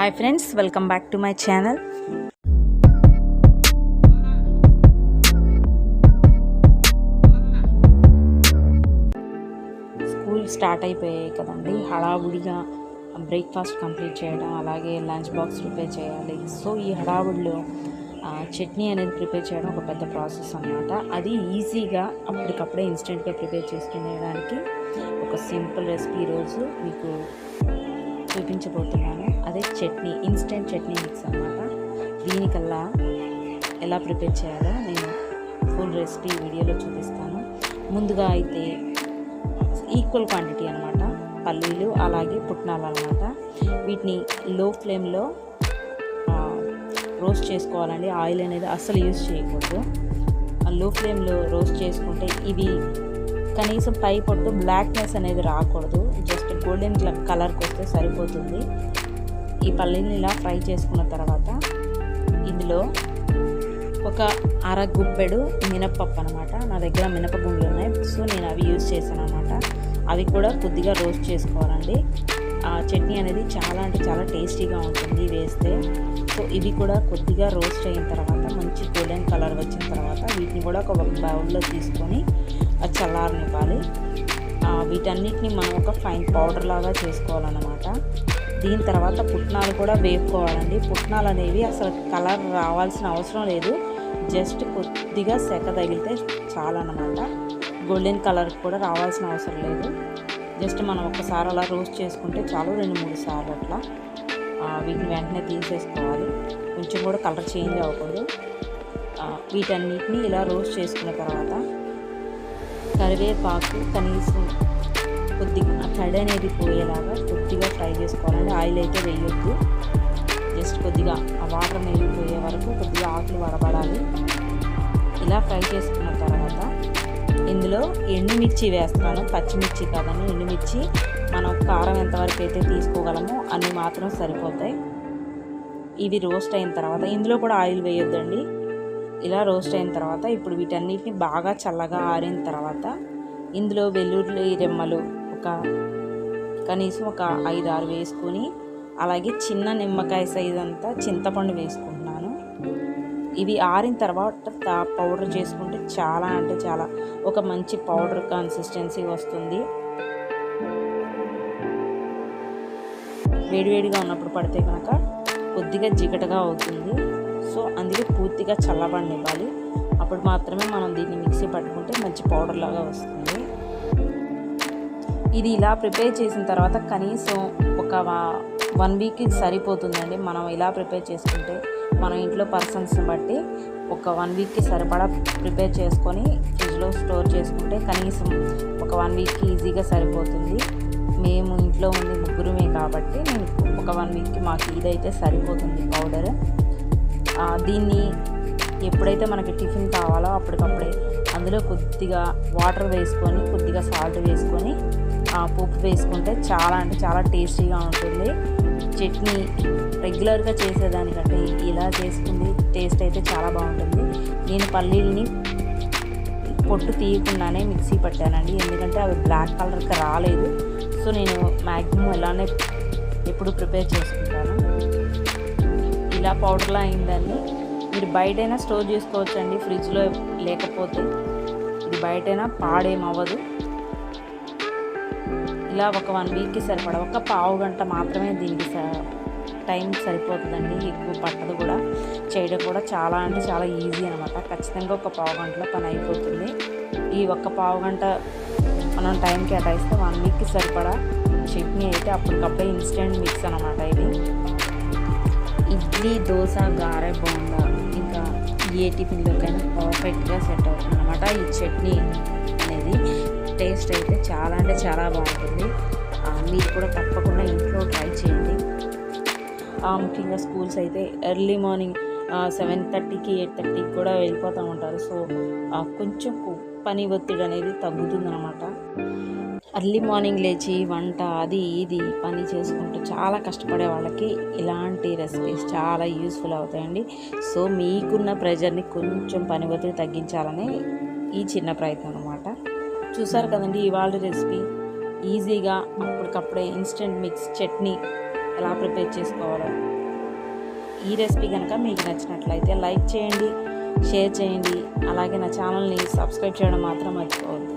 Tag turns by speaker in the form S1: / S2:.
S1: Hi friends welcome back to my channel school start అయిపోయాయి కదండి. హడావుడిగా బ్రేక్ఫాస్ట్ కంప్లీట్ చేయడం అలాగే లంచ్ బాక్స్ ప్రిపేర్ చేయాలి. సో ఈ హడావుడిలో చట్నీ అనేది ప్రిపేర్ చేయడం ఒక పెద్ద ప్రాసెస్ అన్నమాట. అది ఈజీగా అప్పటికప్పుడే ఇన్స్టెంట్గా ప్రిపేర్ చేసుకునేయడానికి ఒక సింపుల్ రెసిపీ ఈరోజు మీకు చూపించబోతున్నాను. అదే చట్నీ ఇన్స్టెంట్ చట్నీ మిక్స్ అన్నమాట. దీనికల్లా ఎలా ప్రిపేర్ చేయాలో నేను ఫుల్ రెసిపీ వీడియోలో చూపిస్తాను. ముందుగా అయితే ఈక్వల్ క్వాంటిటీ అనమాట పల్లీలు అలాగే పుట్నాలు అనమాట వీటిని లో ఫ్లేమ్లో రోస్ట్ చేసుకోవాలండి. ఆయిల్ అనేది అస్సలు యూజ్ చేయకూడదు. ఆ లో ఫ్లేమ్లో రోస్ట్ చేసుకుంటే ఇవి కనీసం పై పొట్టు బ్లాక్నెస్ అనేది రాకూడదు. జస్ట్ గోల్డెన్ కలర్కి వస్తే సరిపోతుంది. ఈ పల్లీని ఇలా ఫ్రై చేసుకున్న తర్వాత ఇందులో ఒక అర గుప్పెడు మినప్పప్పు అనమాట నా దగ్గర మినపగుండ్లు ఉన్నాయి. సో నేను అవి యూజ్ చేశాను అనమాట అవి కూడా కొద్దిగా రోస్ట్ చేసుకోవాలండి. ఆ చట్నీ అనేది చాలా అంటే చాలా టేస్టీగా ఉంటుంది వేస్తే. సో ఇవి కూడా కొద్దిగా రోస్ట్ అయిన తర్వాత మంచి గోల్డెన్ కలర్ వచ్చిన తర్వాత వీటిని కూడా ఒక బౌల్లో తీసుకొని అది చల్లారనివ్వాలి. వీటన్నిటిని మనం ఒక ఫైన్ పౌడర్ లాగా చేసుకోవాలన్నమాట. దీని తర్వాత పుట్నాలు కూడా వేపుకోవాలండి. పుట్నాలు అనేవి అసలు కలర్ రావాల్సిన అవసరం లేదు. జస్ట్ కొద్దిగా సెక తగిలితే చాలన్నమాట. గోల్డెన్ కలర్ కూడా రావాల్సిన అవసరం లేదు. జస్ట్ మనం ఒకసారి అలా రోస్ట్ చేసుకుంటే చాలు రెండు మూడు సార్లు అట్లా వీటిని వెంటనే తీసేసుకోవాలి. కొంచెం కూడా కలర్ చేంజ్ అవ్వకూడదు. వీటన్నిటిని ఇలా రోస్ట్ చేసుకున్న తర్వాత కరివేపాకు కనీసం కొద్దిగా తడి అనేది పోయేలాగా కొద్దిగా ఫ్రై చేసుకోవాలండి. ఆయిల్ అయితే వేయొద్దు. జస్ట్ కొద్దిగా ఆ వాటర్ అనేది పోయే వరకు కొద్దిగా ఆకులు వడబడాలి. ఇలా ఫ్రై చేసుకున్న తర్వాత ఇందులో ఎండుమిర్చి వేస్తున్నాను పచ్చిమిర్చి కాదని ఎండుమిర్చి. మనం కారం ఎంతవరకు అయితే తీసుకోగలమో అన్ని మాత్రం సరిపోతాయి. ఇవి రోస్ట్ అయిన తర్వాత ఇందులో కూడా ఆయిల్ వేయొద్దండి. ఇలా రోస్ట్ అయిన తర్వాత ఇప్పుడు వీటన్నిటిని బాగా చల్లగా ఆరిన తర్వాత ఇందులో వెల్లుల్లి రెమ్మలు ఒక కనీసం ఒక ఐదు ఆరు వేసుకొని అలాగే చిన్న నిమ్మకాయ సైజ్ అంతా చింతపండు వేసుకుంటున్నాను. ఇవి ఆరిన తర్వాత పౌడర్ చేసుకుంటే చాలా అంటే చాలా ఒక మంచి పౌడర్ కన్సిస్టెన్సీ వస్తుంది. వేడివేడిగా ఉన్నప్పుడు పడితే కనుక కొద్దిగా జిగటగా అవుతుంది. సో అంత పూర్తిగా చల్లబడినివ్వాలి. అప్పుడు మాత్రమే మనం దీన్ని మిక్సీ పట్టుకుంటే మంచి పౌడర్ లాగా వస్తుంది. ఇది ఇలా ప్రిపేర్ చేసిన తర్వాత కనీసం ఒక వన్ వీక్కి సరిపోతుందండి. మనం ఇలా ప్రిపేర్ చేసుకుంటే మనం ఇంట్లో పర్సన్స్ని బట్టి ఒక వన్ వీక్కి సరిపడా ప్రిపేర్ చేసుకొని ఫ్రిడ్జ్లో స్టోర్ చేసుకుంటే కనీసం ఒక వన్ వీక్కి ఈజీగా సరిపోతుంది. మేము ఇంట్లో ఉంది ముగ్గురమే కాబట్టి నేను ఒక వన్ వీక్కి మాకు ఇదైతే సరిపోతుంది పౌడర్. దీన్ని ఎప్పుడైతే మనకి టిఫిన్ కావాలో అప్పటికప్పుడే అందులో కొద్దిగా వాటర్ వేసుకొని కొద్దిగా సాల్ట్ వేసుకొని పప్పు వేసుకుంటే చాలా అంటే చాలా టేస్టీగా ఉంటుంది. చట్నీ రెగ్యులర్గా చేసేదానికంటే ఇలా చేసుకుంది టేస్ట్ అయితే చాలా బాగుంటుంది. నేను పల్లీలని పొట్టు తీయకుండానే మిక్సీ పట్టానండి. ఎందుకంటే అవి బ్లాక్ కలర్కి రాలేదు. సో నేను మ్యాక్సిమం ఇలానే ఎప్పుడు ప్రిపేర్ చేసుకుంటాను. ఇలా పౌడర్లా అయిందని మీరు బయటైనా స్టోర్ చేసుకోవచ్చండి ఫ్రిడ్జ్లో లేకపోతే. ఇది బయటైనా పాడేమవ్వదు. ఇలా ఒక వన్ వీక్కి సరిపడా ఒక పావు గంట మాత్రమే దీనికి స- టైం సరిపోతుందండి. ఎక్కువ పట్టదు కూడా. చేయడం కూడా చాలా అంటే చాలా ఈజీ అనమాట ఖచ్చితంగా ఒక పావు గంటలో పని అయిపోతుంది. ఈ ఒక్క పావు గంట మనం టైం కేటాయిస్తే వన్ వీక్కి సరిపడా చట్నీ అయితే అప్పటికప్పుడే ఇన్స్టెంట్ మిక్స్ అనమాట ఇది. ఇడ్లీ దోశ గారె బోండా ఇంకా ఏ టిఫిన్లోకైనా పర్ఫెక్ట్గా సెట్ అవుతుంది అనమాట ఈ చట్నీ అనేది టేస్ట్ అయితే చాలా అంటే చాలా బాగుంటుంది. మీరు కూడా తప్పకుండా ఇంట్లో ట్రై చేయండి. ఆ, ముఖ్యంగా స్కూల్స్ అయితే ఎర్లీ మార్నింగ్ సెవెన్ థర్టీకి ఎయిట్ థర్టీకి కూడా వెళ్ళిపోతూ ఉంటారు. సో ఆ, కొంచెం పని ఒత్తిడి అనేది తగ్గుతుందన్నమాట అర్లీ మార్నింగ్ లేచి వంట అది ఇది పని చేసుకుంటూ చాలా కష్టపడే వాళ్ళకి ఇలాంటి రెసిపీస్ చాలా యూస్ఫుల్ అవుతాయండి. సో మీకున్న ప్రెజర్ని కొంచెం పని ఒత్తిడి తగ్గించాలని ఈ చిన్న ప్రయత్నం అనమాట చూసారు కదండి ఇవాళ రెసిపీ. ఈజీగా అప్పటికప్పుడే ఇన్స్టెంట్ మిక్స్ చట్నీ ఎలా ప్రిపేర్ చేసుకోవాలో. ఈ రెసిపీ కనుక మీకు నచ్చినట్లయితే లైక్ చేయండి షేర్ చేయండి. అలాగే నా ఛానల్ని సబ్స్క్రైబ్ చేయడం మాత్రం మర్చిపోవద్దు.